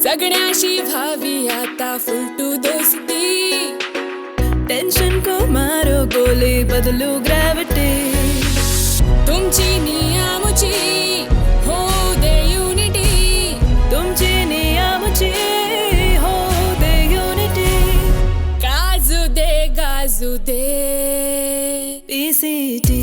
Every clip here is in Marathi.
जगण्याशी व्हावी आता फुलटू दोस्ती टेंशन को मारो गोली बदलो ग्रॅव्हिटी तुमची नियमची हो दे युनिटी तुमची नियमची हो दे युनिटी गाजू दे गाजू दे पीसीटी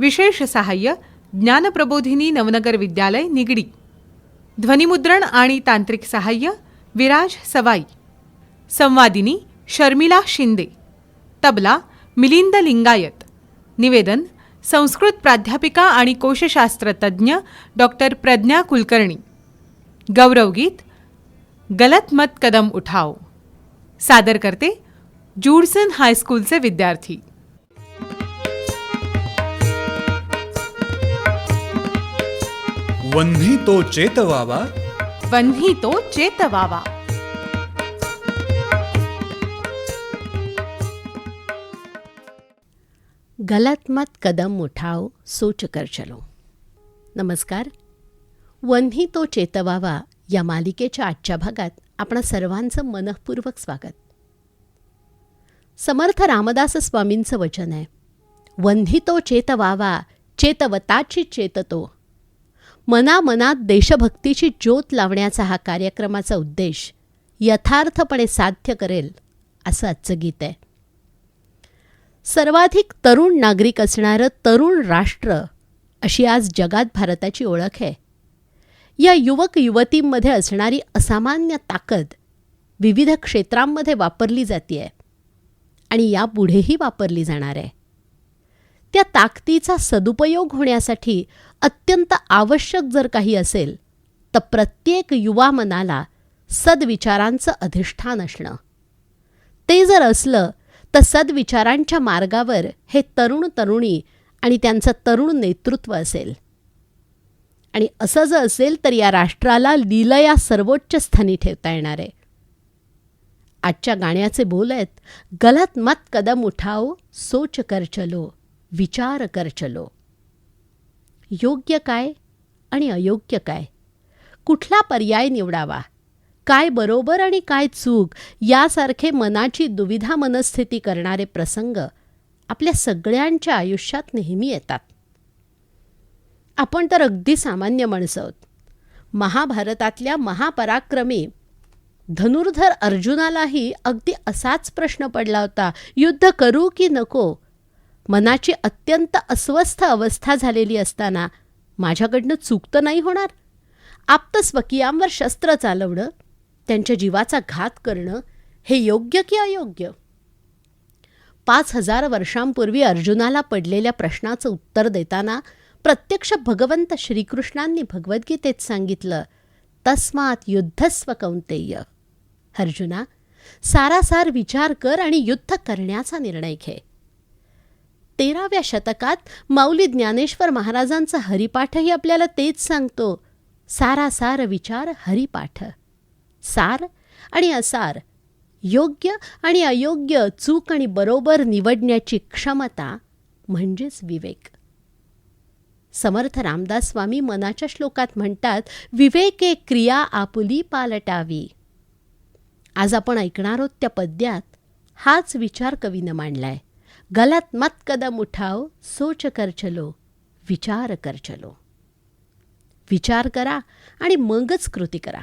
विशेष सहाय्य ज्ञानप्रबोधिनी नवनगर विद्यालय निगडी ध्वनिमुद्रण आणि तांत्रिक सहाय्य विराज सवाई संवादिनी शर्मिला शिंदे तबला मिलिंद लिंगायत निवेदन संस्कृत प्राध्यापिका आणि कोशशास्त्रतज्ञ डॉक्टर प्रज्ञा कुलकर्णी गौरवगीत गलत मत कदम उठाओ सादर करते जूडसन हायस्कूलचे विद्यार्थी वन्ही तो चेतवावा? वन्ही तो चेतवावा. गलत मत कदम उठाओ सोच कर चलो. नमस्कार. वन्ही तो चेतवावा या मालिकेच्या आजच्या भागात आपणा सर्वांचं मनःपूर्वक स्वागत. समर्थ रामदास स्वामींचं वचन आहे. वन्ही तो चेतवावा चेतवताची चेततो. मनामनात देशभक्तीची ज्योत लावण्याचा हा कार्यक्रमाचा उद्देश यथार्थपणे साध्य करेल असं आजचं गीत आहे. सर्वाधिक तरुण नागरिक असणारं तरुण राष्ट्र अशी आज जगात भारताची ओळख आहे. या युवक युवतींमध्ये असणारी असामान्य ताकद विविध क्षेत्रांमध्ये वापरली जाते आणि यापुढेही वापरली जाणार आहे. त्या ताकदीचा सदुपयोग होण्यासाठी अत्यंत आवश्यक जर काही असेल तर प्रत्येक युवा मनाला सद्विचारांचं अधिष्ठान असणं. ते जर असलं तर सद्विचारांच्या मार्गावर हे तरुण तरुणी आणि त्यांचं तरुण नेतृत्व असेल. आणि असं जर असेल तर या राष्ट्राला लीलया सर्वोच्च स्थानी ठेवता येणार आहे. आजच्या गाण्याचे बोल आहेत गलत मत कदम उठाओ सोच कर चलो विचार कर चलो. योग्य काय आणि अयोग्य काय? कुठला पर्याय निवडावा? काय बरोबर आणि काय चूक? यासारखे मनाची दुविधा मनस्थिती करणारे प्रसंग आपल्या सगळ्यांच्या आयुष्यात नेहमी येतात. आपण तर अगदी सामान्य माणसं आहोत. महाभारतातल्या महापराक्रमी धनुर्धर अर्जुनालाही अगदी असाच प्रश्न पडला होता युद्ध करू की नको? मनाची अत्यंत अस्वस्थ अवस्था झालेली असताना माझ्याकडनं चूक तर नाही होणार. आप्त स्वकीयांवर शस्त्र चालवणं त्यांच्या जीवाचा घात करणं हे योग्य की अयोग्य? पाच हजार वर्षांपूर्वी अर्जुनाला पडलेल्या प्रश्नाचं उत्तर देताना प्रत्यक्ष भगवंत श्रीकृष्णांनी भगवद्गीतेत सांगितलं तस्मात युद्धस्व कौंतेय अर्जुना सारासार विचार कर आणि युद्ध करण्याचा निर्णय घे. तेराव्या शतकात माऊली ज्ञानेश्वर महाराजांचा हरिपाठही आपल्याला तेच सांगतो. सारा सार विचार हरिपाठ. सार आणि असार योग्य आणि अयोग्य चूक आणि बरोबर निवडण्याची क्षमता म्हणजेच विवेक. समर्थ रामदास स्वामी मनाच्या श्लोकात म्हणतात विवेके क्रिया आपुली पालटावी. आज आपण ऐकणार आहोत त्या पद्यात हाच विचार कवीनं मांडलाय. गलत मत कदम उठाव सोच कर चलो विचार कर चलो. विचार करा आणि मगच कृती करा.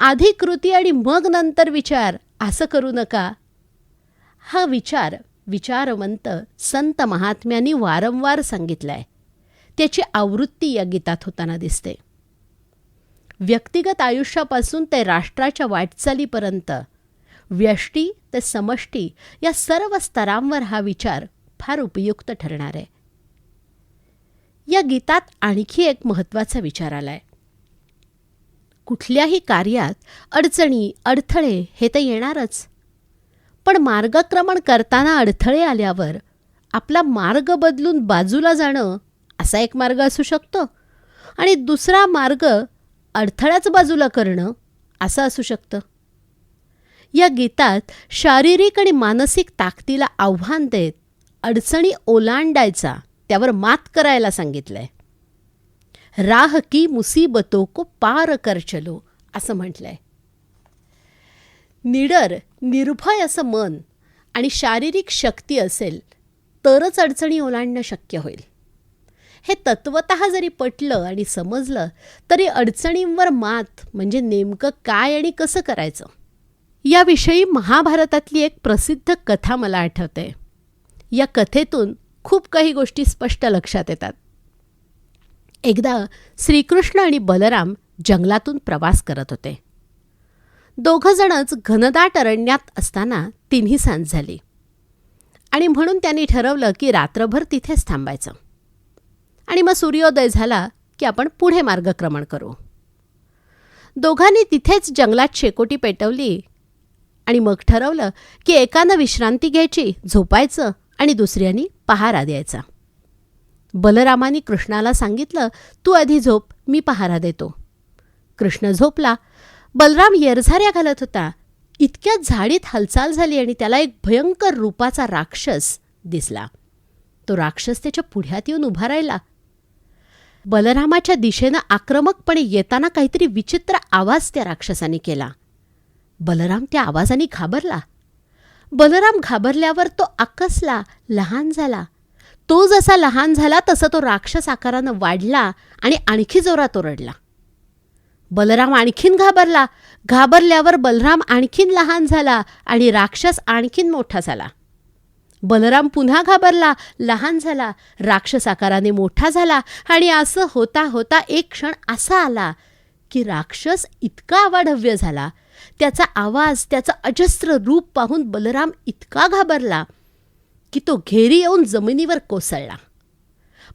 आधी कृती आणि मग नंतर विचार असं करू नका. हा विचार विचारवंत संत महात्म्यांनी वारंवार सांगितलाय. त्याची आवृत्ती या गीतात होताना दिसते. व्यक्तिगत आयुष्यापासून ते राष्ट्राच्या वाटचालीपर्यंत व्यष्टी ते समष्टी या सर्व स्तरांवर हा विचार फार उपयुक्त ठरणार आहे. या गीतात आणखी एक महत्त्वाचा विचार आलाय. कुठल्याही कार्यात अडचणी अडथळे हे तर येणारच. पण मार्गक्रमण करताना अडथळे आल्यावर आपला मार्ग बदलून बाजूला जाणं असा एक मार्ग असू शकतो आणि दुसरा मार्ग अडथळ्याच बाजूला करणं असं असू शकतं. या गीतात शारीरिक आणि मानसिक ताकदीला आव्हान देत अडचणी ओलांडायचा त्यावर मात करायला सांगितलंय. राह की मुसीबतो को पार कर चलो असं म्हटलंय. निडर निर्भय असं मन आणि शारीरिक शक्ती असेल तरच अडचणी ओलांडणं शक्य होईल. हे तत्वत जरी पटलं आणि समजलं तरी अडचणींवर मात म्हणजे नेमकं काय आणि कसं करायचं? याविषयी महाभारतातली एक प्रसिद्ध कथा मला आठवते. या कथेतून खूप काही गोष्टी स्पष्ट लक्षात येतात. एकदा श्रीकृष्ण आणि बलराम जंगलातून प्रवास करत होते. दोघंजणच घनदाट अरण्यात असताना तिन्ही सांज झाली. आणि म्हणून त्यांनी ठरवलं की रात्रभर तिथेच थांबायचं. आणि मग सूर्योदय झाला की आपण पुढे मार्गक्रमण करू. दोघांनी तिथेच जंगलात शेकोटी पेटवली आणि मग ठरवलं की एकानं विश्रांती घ्यायची झोपायचं आणि दुसऱ्यानी पहारा द्यायचा. बलरामानी कृष्णाला सांगितलं तू आधी झोप मी पहारा देतो. कृष्ण झोपला. बलराम येरझाऱ्या घालत होता. इतक्या झाडीत हालचाल झाली आणि त्याला एक भयंकर रूपाचा राक्षस दिसला. तो राक्षस त्याच्या पुढ्यात येऊन उभा राहिला. बलरामाच्या दिशेनं आक्रमकपणे येताना काहीतरी विचित्र आवाज त्या राक्षसाने केला. बलराम त्या आवाजाने घाबरला. बलराम घाबरल्यावर तो आकसला लहान झाला. तो जसा लहान झाला तसा तो राक्षस आकारानं वाढला आणि आणखी जोरात ओरडला. बलराम आणखीन घाबरला. घाबरल्यावर बलराम आणखीन लहान झाला आणि राक्षस आणखीन मोठा झाला. बलराम पुन्हा घाबरला लहान झाला राक्षस आकाराने मोठा झाला आणि असं होता होता एक क्षण असा आला की राक्षस इतका अवाढव्य झाला. त्याचा आवाज त्याचं अजस्त्र रूप पाहून बलराम इतका घाबरला की तो घेरी येऊन जमिनीवर कोसळला.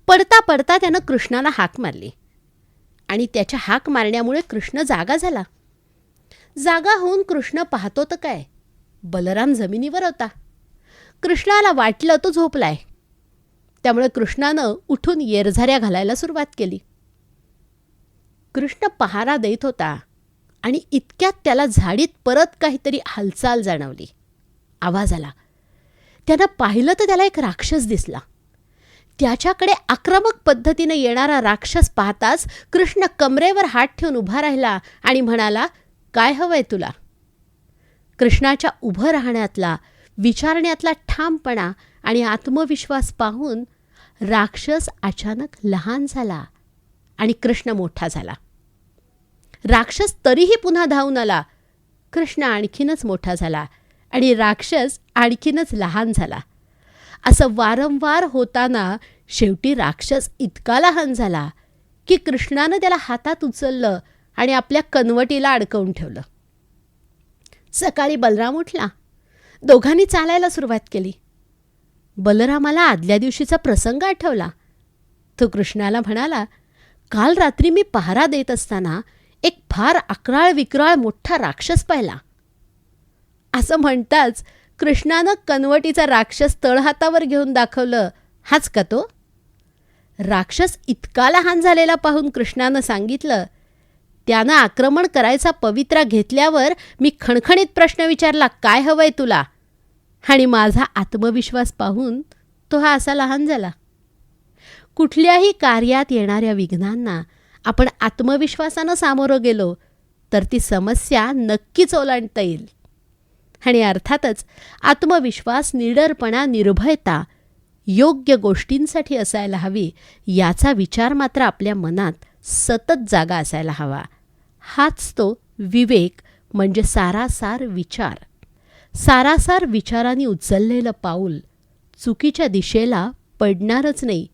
पडता पडता त्यानं कृष्णाला हाक मारली आणि त्याच्या हाक मारण्यामुळे कृष्ण जागा झाला. जागा होऊन कृष्ण पाहतो तर काय? बलराम जमिनीवर होता. कृष्णाला वाटलं तो झोपलाय. त्यामुळे कृष्णानं उठून येरझाऱ्या घालायला सुरुवात केली. कृष्ण पहारा देत होता आणि इतक्यात त्याला झाडीत परत काहीतरी हालचाल जाणवली. आवाज आला. त्यानं पाहिलं तर त्याला एक राक्षस दिसला. त्याच्याकडे आक्रमक पद्धतीने येणारा राक्षस पाहताच कृष्ण कमरेवर हात ठेवून उभा राहिला आणि म्हणाला काय हवंय तुला? कृष्णाच्या उभं राहण्यातला विचारण्यातला ठामपणा आणि आत्मविश्वास पाहून राक्षस अचानक लहान झाला आणि कृष्ण मोठा झाला. राक्षस तरीही पुन्हा धावून आला. कृष्ण आणखीनच मोठा झाला आणि राक्षस आणखीनच लहान झाला. असं वारंवार होताना शेवटी राक्षस इतका लहान झाला की कृष्णानं त्याला हातात उचललं आणि आपल्या कनवटीला अडकवून ठेवलं. सकाळी बलराम उठला. दोघांनी चालायला सुरुवात केली. बलरामाला आदल्या दिवशीचा प्रसंग आठवला. तो कृष्णाला म्हणाला काल रात्री मी पहारा देत असताना एक फार अकराळ विक्राळ मोठा राक्षस पाहिला. असं म्हणताच कृष्णानं कनवटीचा राक्षस तळहातावर घेऊन दाखवलं हाच का तो? राक्षस इतका लहान झालेला पाहून कृष्णानं सांगितलं त्यानं आक्रमण करायचा पवित्रा घेतल्यावर मी खणखणीत प्रश्न विचारला काय हवंय तुला? आणि माझा आत्मविश्वास पाहून तो हा असा लहान झाला. कुठल्याही कार्यात येणाऱ्या विघ्नांना आपण आत्मविश्वासानं सामोरं गेलो तर ती समस्या नक्कीच ओलांडता येईल. आणि अर्थातच आत्मविश्वास निडरपणा निर्भयता योग्य गोष्टींसाठी असायला हवी याचा विचार मात्र आपल्या मनात सतत जागा असायला हवा. हाच तो विवेक म्हणजे सारासार विचार. सारासार विचारांनी उचललेलं पाऊल चुकीच्या दिशेला पडणारच नाही.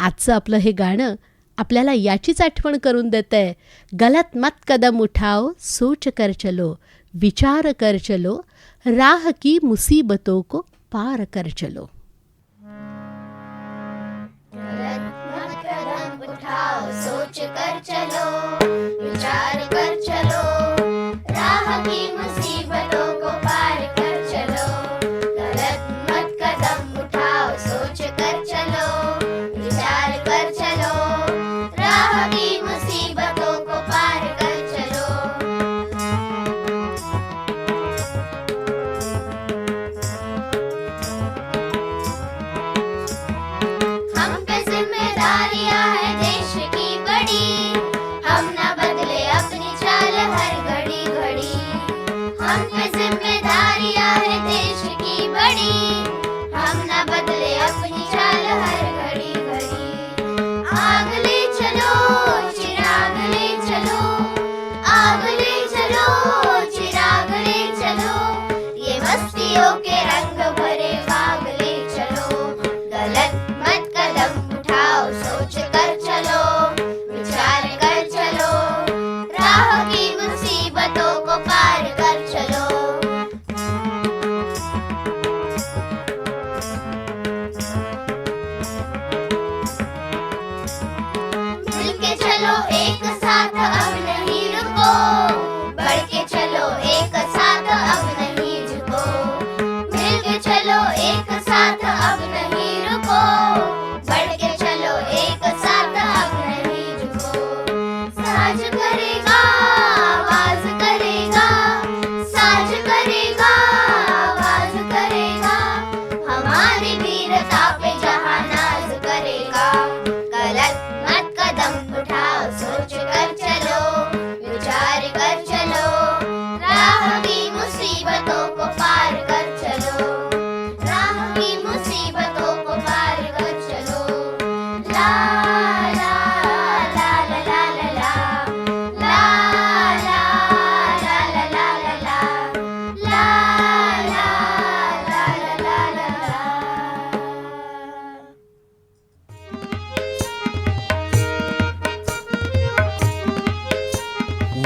आजचं आपलं हे गाणं आपल्याला याचीच आठवण करून देत आहे. गलत मत कदम उठाओ सोच कर चलो विचार कर चलो राह की मुसीबतों को पार कर चलो। कदम उठाओ सोच कर चलो जिम्मेदारियां है देश की बड़ी। हम ना बदले अपनी चाल हर घड़ी घड़ी। हम पे जिम्मेदारियां है देश की बड़ी। हम ना बदले अपनी चाल हर घड़ी घड़ी। आग ले चलो चिराग ले चलो। आग ले चलो चिराग ले चलो। ये मस्तियों के रंग